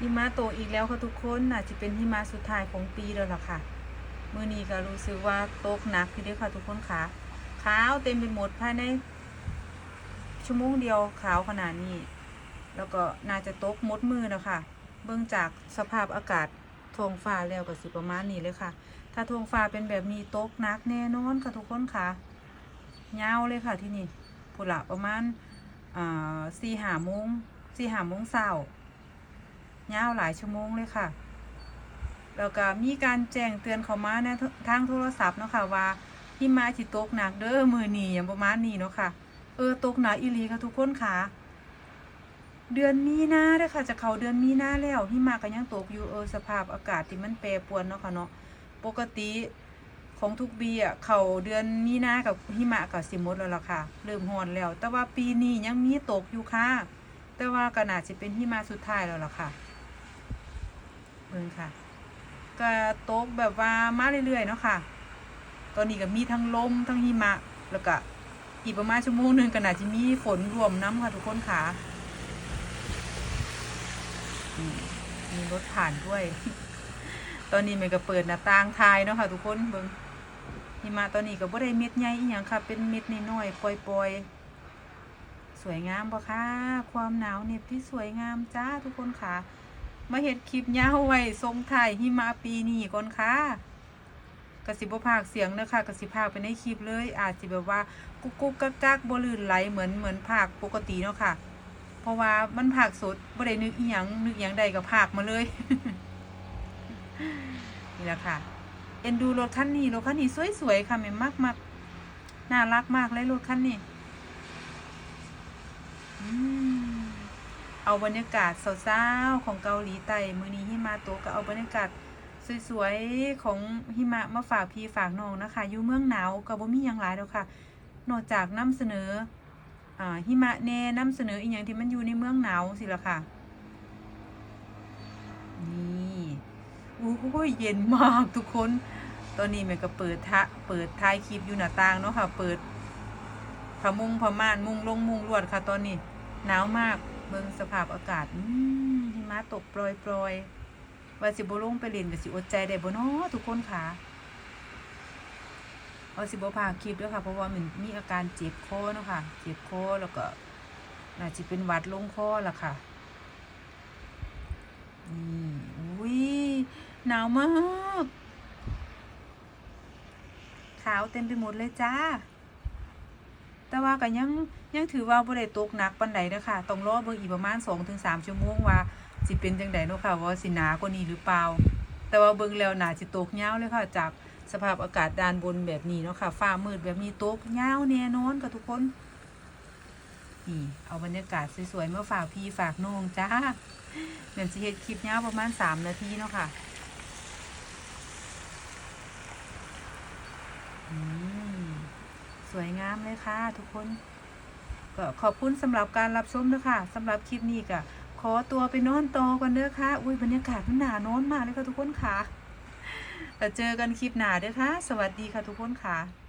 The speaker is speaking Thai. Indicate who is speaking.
Speaker 1: หิมะตกอีกแล้วค่ะทุกคนน่าจะเป็นหิมะสุดท้ายของปีแล้วล่ะค่ะมื้อนี้ก็รู้สึกว่าตกหนักทีเดียวค่ะทุกคนค่ะขาวเต็มไปหมดภายใน ชั่วโมงเดียวขาวขนาดนี้ แล้วก็น่าจะตกหมดมือแล้วค่ะเบื้องจากสภาพอากาศทงฟ้าแล้วก็สิประมาณนี้เลยค่ะ ถ้าทงฟ้าเป็นแบบนี้ตกหนักแน่นอนค่ะทุกคนค่ะยาวเลยค่ะที่นี่พุละประมาณสี่หาโมงสี่หาโมงเช้า ยาวหลายชั่วโมงเลยค่ะ แล้วก็มีการแจ้งเตือนเขามาในทางโทรศัพท์เนาะค่ะว่าหิมะสิตกหนักเด้อมือนีอย่างประมาณนี้เนาะค่ะ เออตกหนักอีลีค่ะทุกคนค่ะ เดือนมีนาเด้อค่ะ จะเขาเดือนมีนาแล้วหิมะก็ยังตกอยู่เออสภาพอากาศที่มันแปรปรวนเนาะค่ะเนาะปกติของทุกปีอะเขาเดือนมีนากับหิมะก็สิมดแล้วล่ะค่ะเริ่มร้อนแล้ว แต่ว่าปีนี้ยังมีตกอยู่ค่ะ แต่ว่าก็น่าจะเป็นหิมะสุดท้ายแล้วล่ะค่ะ เบิ่งค่ะก็ตกแบบว่ามาเรื่อยๆเนาะค่ะ ตอนนี้ก็มีทั้งลมทั้งหิมะ แล้วก็อีกประมาณชั่วโมงหนึ่งก็น่าจะมีฝนรวมน้ำค่ะทุกคนค่ะมมีรถผ่านด้วย ตอนนี้มันก็เปิดหน้าต่างทายเนาะค่ะ ทุกคนเบิ่งหิมะตอนนี้ก็บ่ได้เม็ดใหญ่อีหยังค่ะ เป็นเม็ดน้อยๆปล่อยๆ สวยงามปะคะ ความหนาวเหน็บที่สวยงามจ้าทุกคนค่ะ มาเห็ดคลิปยาวไว้ทรงถ่ายหิมะปีนี้ก่อนค่ะกสิบภาคเสียงเนะค่ะกสิภาคไปในคลิปเลย อาจจะแบบว่ากุ๊กกุ๊กกักกักบลื่นไหลเหมือนเหมือนภาคปกติเนาะค่ะ เพราะว่ามันภาคสดบ่ได้นึกอีหยังนึกอีหยังใดกับภาคมาเลยนี่แหละค่ะ เอ็นดูรถคันนี้รถคันนี้สวยๆค่ะแม่มากๆน่ารักมากเลยรถคันนี้อืม เอาบรรยากาศเศร้าๆของเกาหลีใต้มือนี้หิมะตกก็เอาบรรยากาศสวยๆของหิมะมาฝากพี่ฝากน้องนะคะ อยู่เมืองหนาวก็บ่มีหยังหลายแล้วค่ะ นอกจากนำเสนออ่าหิมะแน่นำเสนออีกอย่างที่มันอยู่ในเมืองหนาวสิละค่ะ นี่โอ้ยเย็นมากทุกคน ตอนนี้แม่ก็เปิดทะเปิดท้ายคลิปอยู่หน้าต่างเนาะค่ะ เปิดผ้ามุงผ้าม่านมุงลงมุงลวดค่ะ ตอนนี้หนาวมาก เบิ่งสภาพอากาศอืมหิมะตกโปรยโปรยว่าสิบ่ลงไปเล่นก็สิอดใจได้บ่เนาะทุกคนค่ะเอาสิบ่พาคลิปด้วยค่ะ เพราะว่ามันมีอาการเจ็บคอเนาะค่ะ เจ็บคอแล้วก็น่าจะเป็นหวัดลงคอละค่ะ นี่อุ้ยหนาวมาก ขาวเต็มไปหมดเลยจ้า แต่ว่าก็ยังยังถือว่าบ่ได้ตกหนักปานใดเด้อค่ะต้องรอเบิ่งอีกประมาณ 2-3 ชั่วโมงว่าสิเป็นจังไดเนาะค่ะว่าสิหนากว่านี้หรือเปล่า แต่ว่าเบิ่งแล้วหนาสิตกยาวเลยค่ะจากสภาพอากาศด้านบนแบบนี้เนาะค่ะฟ้ามืดแบบนี้ตกยาวแน่นอนค่ะทุกคนนี่เอาบรรยากาศสวยๆมาฝากพี่ฝากน้องจ้าเหมือนสิเฮ็ดคลิปยาวประมาณ 3 นาทีเนาะค่ะ อืม สวยงามเลยค่ะ ทุกคนก็ขอบคุณสำหรับการรับชมด้วยค่ะสำหรับคลิปนี้ก็ขอตัวไปนอนต่อกันเด้อค่ะ อุ้ยบรรยากาศมันหนานอนมากเลยค่ะทุกคนค่ะแต่เจอกันคลิปหน้าเด้อค่ะ สวัสดีค่ะทุกคนค่ะ